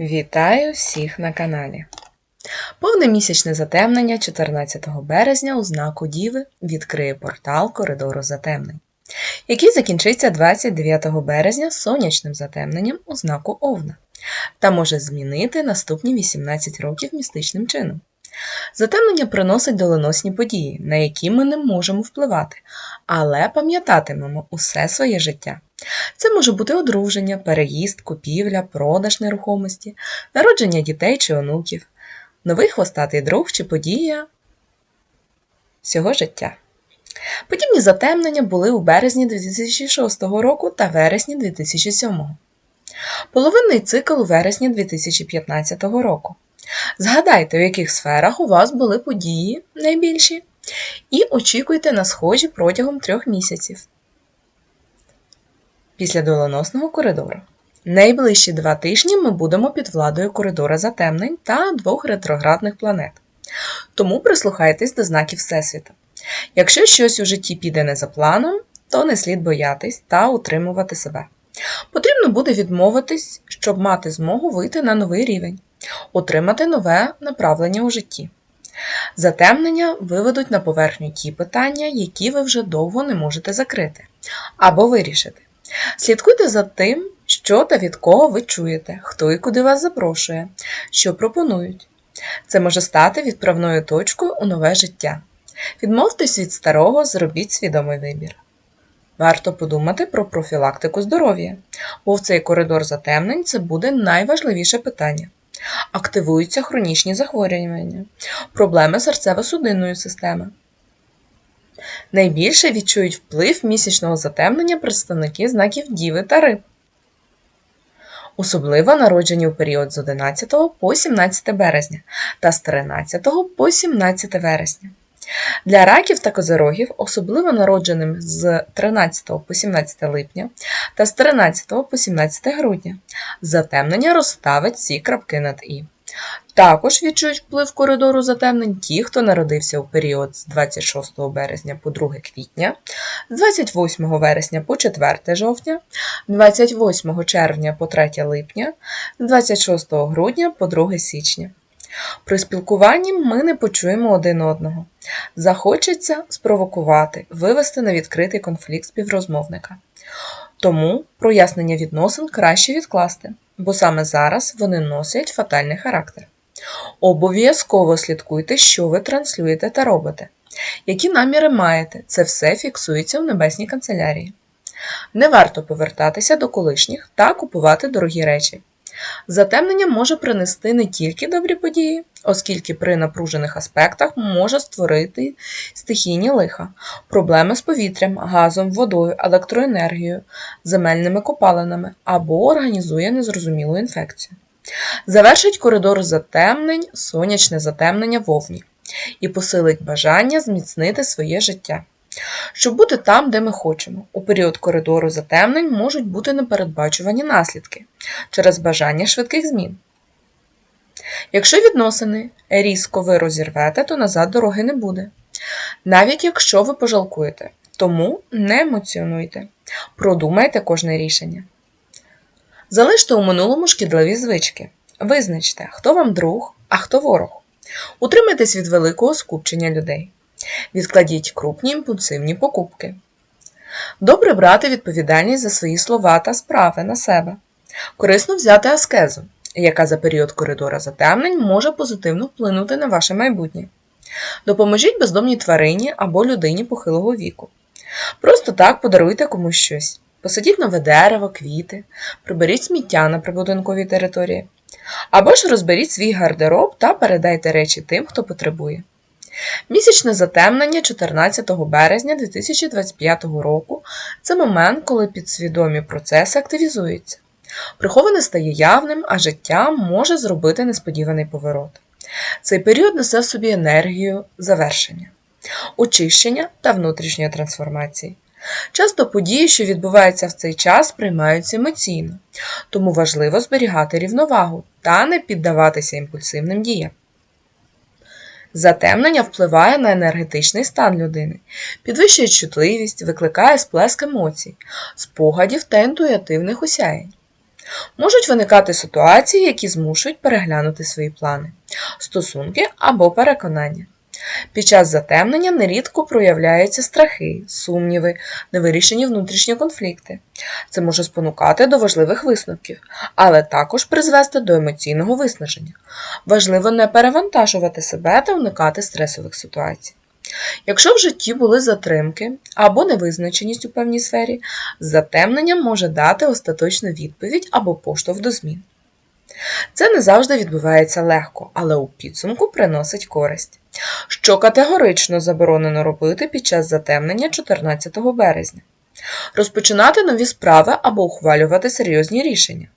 Вітаю всіх на каналі. Повне місячне затемнення 14 березня у знаку Діви відкриє портал коридору затемнень, який закінчиться 29 березня сонячним затемненням у знаку Овна та може змінити наступні 18 років містичним чином. Затемнення приносить доленосні події, на які ми не можемо впливати, але пам'ятатимемо усе своє життя. Це може бути одруження, переїзд, купівля, продаж нерухомості, народження дітей чи онуків, новий хвостатий друг чи подія всього життя. Подібні затемнення були у березні 2006 року та вересні 2007. Половинний цикл у вересні 2015 року. Згадайте, в яких сферах у вас були події найбільші, і очікуйте на схожі протягом трьох місяців після доленосного коридору. Найближчі два тижні ми будемо під владою коридора затемнень та двох ретроградних планет. Тому прислухайтесь до знаків Всесвіта. Якщо щось у житті піде не за планом, то не слід боятись та утримувати себе. Потрібно буде відмовитись, щоб мати змогу вийти на новий рівень, отримати нове направлення у житті. Затемнення виведуть на поверхню ті питання, які ви вже довго не можете закрити або вирішити. Слідкуйте за тим, що та від кого ви чуєте, хто і куди вас запрошує, що пропонують. Це може стати відправною точкою у нове життя. Відмовтесь від старого, зробіть свідомий вибір. Варто подумати про профілактику здоров'я, бо в цей коридор затемнень це буде найважливіше питання. Активуються хронічні захворювання, проблеми серцево-судинної системи. Найбільше відчують вплив місячного затемнення представники знаків Діви та Риб. Особливо народжені у період з 11 по 17 березня та з 13 по 17 вересня. Для раків та козирогів, особливо народженим з 13 по 17 липня та з 13 по 17 грудня, затемнення розставить всі крапки над І. Також відчують вплив коридору затемнень ті, хто народився у період з 26 березня по 2 квітня, з 28 вересня по 4 жовтня, 28 червня по 3 липня, 26 грудня по 2 січня. При спілкуванні ми не почуємо один одного. Захочеться спровокувати, вивести на відкритий конфлікт співрозмовника. Тому прояснення відносин краще відкласти, бо саме зараз вони носять фатальний характер. Обов'язково слідкуйте, що ви транслюєте та робите. Які наміри маєте, це все фіксується в небесній канцелярії. Не варто повертатися до колишніх та купувати дорогі речі. Затемнення може принести не тільки добрі події, оскільки при напружених аспектах може створити стихійні лиха, проблеми з повітрям, газом, водою, електроенергією, земельними копалинами або організує незрозумілу інфекцію. Завершить коридор затемнень, сонячне затемнення вовні і посилить бажання зміцнити своє життя. Щоб бути там, де ми хочемо. У період коридору затемнень можуть бути непередбачувані наслідки через бажання швидких змін. Якщо відносини різко ви розірвете, то назад дороги не буде. Навіть якщо ви пожалкуєте, тому не емоціонуйте, продумайте кожне рішення. Залиште у минулому шкідливі звички. Визначте, хто вам друг, а хто ворог. Утримайтесь від великого скупчення людей. Відкладіть крупні імпульсивні покупки. Добре брати відповідальність за свої слова та справи на себе. Корисно взяти аскезу, яка за період коридора затемнень може позитивно вплинути на ваше майбутнє. Допоможіть бездомній тварині або людині похилого віку. Просто так подаруйте комусь щось. Посадіть нове дерево, квіти, приберіть сміття на прибудинковій території. Або ж розберіть свій гардероб та передайте речі тим, хто потребує. Місячне затемнення 14 березня 2025 року це момент, коли підсвідомі процеси активізуються. Приховане стає явним, а життя може зробити несподіваний поворот. Цей період несе в собі енергію завершення, очищення та внутрішньої трансформації. Часто події, що відбуваються в цей час, приймаються емоційно, тому важливо зберігати рівновагу та не піддаватися імпульсивним діям. Затемнення впливає на енергетичний стан людини, підвищує чутливість, викликає сплеск емоцій, спогадів та інтуїтивних осяєнь. Можуть виникати ситуації, які змушують переглянути свої плани, стосунки або переконання. Під час затемнення нерідко проявляються страхи, сумніви, невирішені внутрішні конфлікти. Це може спонукати до важливих висновків, але також призвести до емоційного виснаження. Важливо не перевантажувати себе та уникати стресових ситуацій. Якщо в житті були затримки або невизначеність у певній сфері, затемнення може дати остаточну відповідь або поштовх до змін. Це не завжди відбувається легко, але у підсумку приносить користь, що категорично заборонено робити під час затемнення 14 березня. Розпочинати нові справи або ухвалювати серйозні рішення.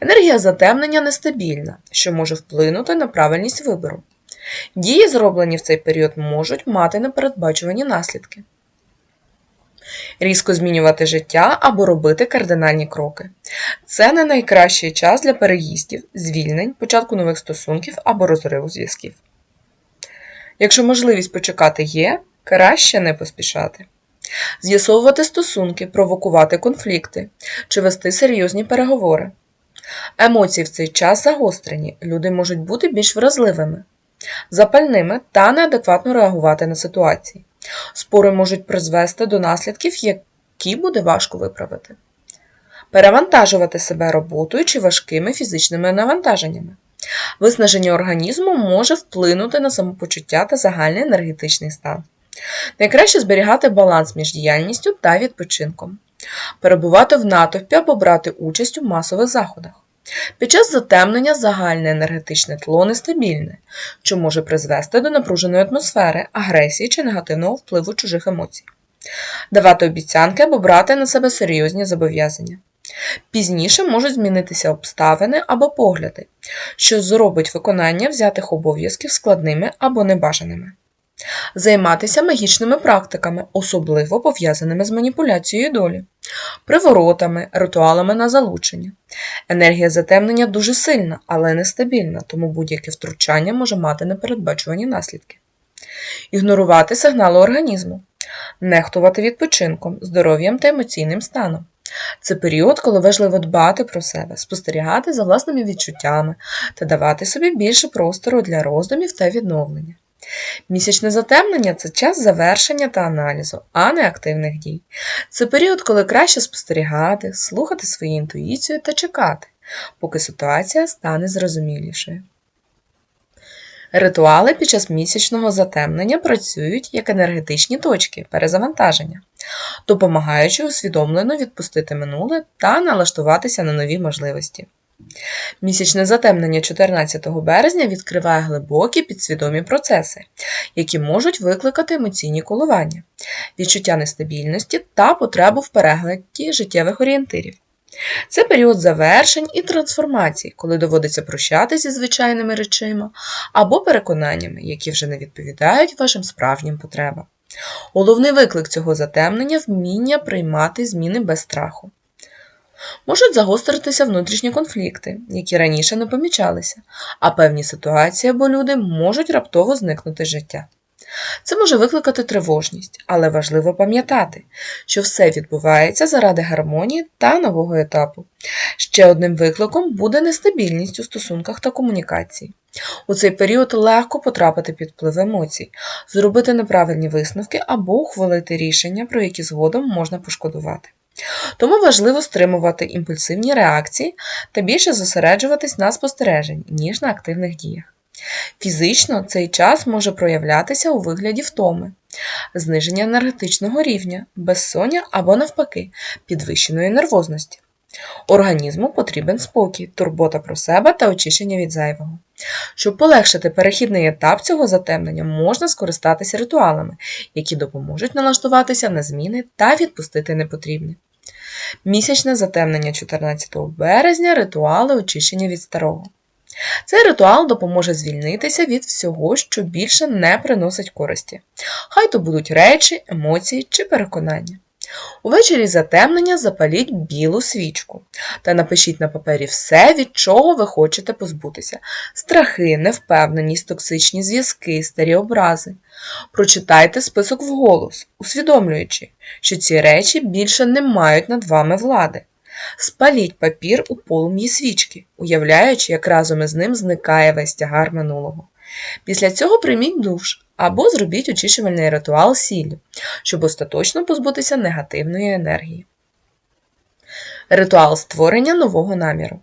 Енергія затемнення нестабільна, що може вплинути на правильність вибору. Дії, зроблені в цей період, можуть мати непередбачувані наслідки. Різко змінювати життя або робити кардинальні кроки. Це не найкращий час для переїздів, звільнень, початку нових стосунків або розриву зв'язків. Якщо можливість почекати є, краще не поспішати. З'ясовувати стосунки, провокувати конфлікти чи вести серйозні переговори. Емоції в цей час загострені, люди можуть бути більш вразливими, запальними та неадекватно реагувати на ситуації. Спори можуть призвести до наслідків, які буде важко виправити. Перевантажувати себе роботою чи важкими фізичними навантаженнями. Виснаження організму може вплинути на самопочуття та загальний енергетичний стан. Найкраще зберігати баланс між діяльністю та відпочинком, перебувати в натовпі або брати участь у масових заходах. Під час затемнення загальне енергетичне тло нестабільне, що може призвести до напруженої атмосфери, агресії чи негативного впливу чужих емоцій, давати обіцянки або брати на себе серйозні зобов'язання. Пізніше можуть змінитися обставини або погляди, що зробить виконання взятих обов'язків складними або небажаними. Займатися магічними практиками, особливо пов'язаними з маніпуляцією долі, приворотами, ритуалами на залучення. Енергія затемнення дуже сильна, але нестабільна, тому будь-яке втручання може мати непередбачувані наслідки. Ігнорувати сигнали організму, нехтувати відпочинком, здоров'ям та емоційним станом. Це період, коли важливо дбати про себе, спостерігати за власними відчуттями та давати собі більше простору для роздумів та відновлення. Місячне затемнення це час завершення та аналізу, а не активних дій. Це період, коли краще спостерігати, слухати свою інтуїцію та чекати, поки ситуація стане зрозумілішою. Ритуали під час місячного затемнення працюють як енергетичні точки перезавантаження, допомагаючи усвідомлено відпустити минуле та налаштуватися на нові можливості. Місячне затемнення 14 березня відкриває глибокі підсвідомі процеси, які можуть викликати емоційні коливання, відчуття нестабільності та потребу в перегляді життєвих орієнтирів. Це період завершень і трансформацій, коли доводиться прощатися зі звичайними речима або переконаннями, які вже не відповідають вашим справжнім потребам. Головний виклик цього затемнення вміння приймати зміни без страху. Можуть загостритися внутрішні конфлікти, які раніше не помічалися, а певні ситуації або люди можуть раптово зникнути життя. Це може викликати тривожність, але важливо пам'ятати, що все відбувається заради гармонії та нового етапу. Ще одним викликом буде нестабільність у стосунках та комунікації. У цей період легко потрапити під вплив емоцій, зробити неправильні висновки або ухвалити рішення, про які згодом можна пошкодувати. Тому важливо стримувати імпульсивні реакції та більше зосереджуватись на спостереженні, ніж на активних діях. Фізично цей час може проявлятися у вигляді втоми, зниження енергетичного рівня, безсоння або, навпаки, підвищеної нервозності. Організму потрібен спокій, турбота про себе та очищення від зайвого. Щоб полегшити перехідний етап цього затемнення, можна скористатися ритуалами, які допоможуть налаштуватися на зміни та відпустити непотрібне. Місячне затемнення 14 березня ритуали очищення від старого. Цей ритуал допоможе звільнитися від всього, що більше не приносить користі. Хай то будуть речі, емоції чи переконання. Увечері затемнення запаліть білу свічку та напишіть на папері все, від чого ви хочете позбутися: страхи, невпевненість, токсичні зв'язки, старі образи. Прочитайте список вголос, усвідомлюючи, що ці речі більше не мають над вами влади. Спаліть папір у полум'ї свічки, уявляючи, як разом із ним зникає весь тягар минулого. Після цього прийміть душ або зробіть очищувальний ритуал сіллю, щоб остаточно позбутися негативної енергії. Ритуал створення нового наміру.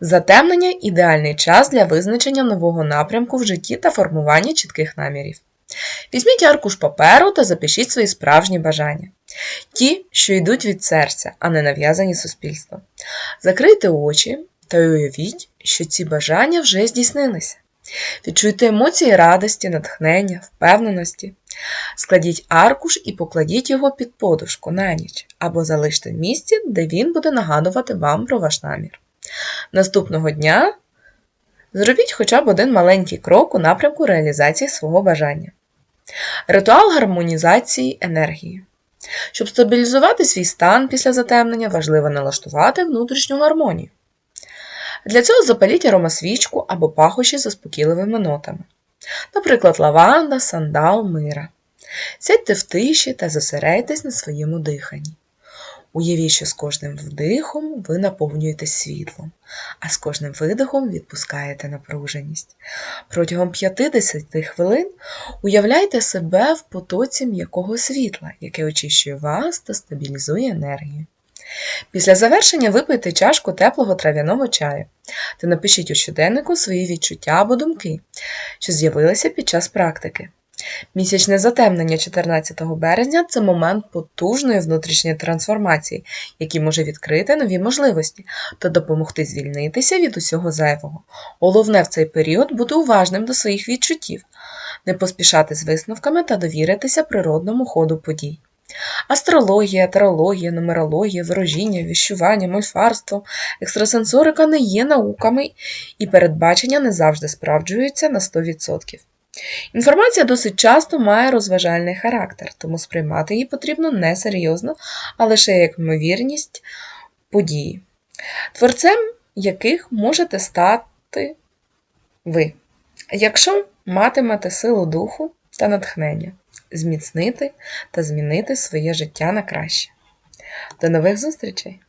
Затемнення ідеальний час для визначення нового напрямку в житті та формування чітких намірів. Візьміть аркуш паперу та запишіть свої справжні бажання. Ті, що йдуть від серця, а не нав'язані суспільством. Закрийте очі та уявіть, що ці бажання вже здійснилися. Відчуйте емоції радості, натхнення, впевненості. Складіть аркуш і покладіть його під подушку на ніч або залиште в місці, де він буде нагадувати вам про ваш намір. Наступного дня зробіть хоча б один маленький крок у напрямку реалізації свого бажання. Ритуал гармонізації енергії. Щоб стабілізувати свій стан після затемнення, важливо налаштувати внутрішню гармонію. Для цього запаліть аромасвічку або пахощі з заспокійливими нотами, наприклад, лаванда, сандал, мира. Сядьте в тиші та зосередьтесь на своєму диханні. Уявіть, що з кожним вдихом ви наповнюєтесь світлом, а з кожним видихом відпускаєте напруженість. Протягом 50 хвилин уявляйте себе в потоці м'якого світла, яке очищує вас та стабілізує енергію. Після завершення випийте чашку теплого трав'яного чаю та напишіть у щоденнику свої відчуття або думки, що з'явилися під час практики. Місячне затемнення 14 березня це момент потужної внутрішньої трансформації, який може відкрити нові можливості та допомогти звільнитися від усього зайвого. Головне в цей період бути уважним до своїх відчуттів, не поспішати з висновками та довіритися природному ходу подій. Астрологія, тарологія, нумерологія, ворожіння, віщування, мольфарство, екстрасенсорика не є науками, і передбачення не завжди справджуються на 100%. Інформація досить часто має розважальний характер, тому сприймати її потрібно не серйозно, а лише як ймовірність події, творцем яких можете стати ви, якщо матимете силу духу та натхнення, зміцнити та змінити своє життя на краще. До нових зустрічей!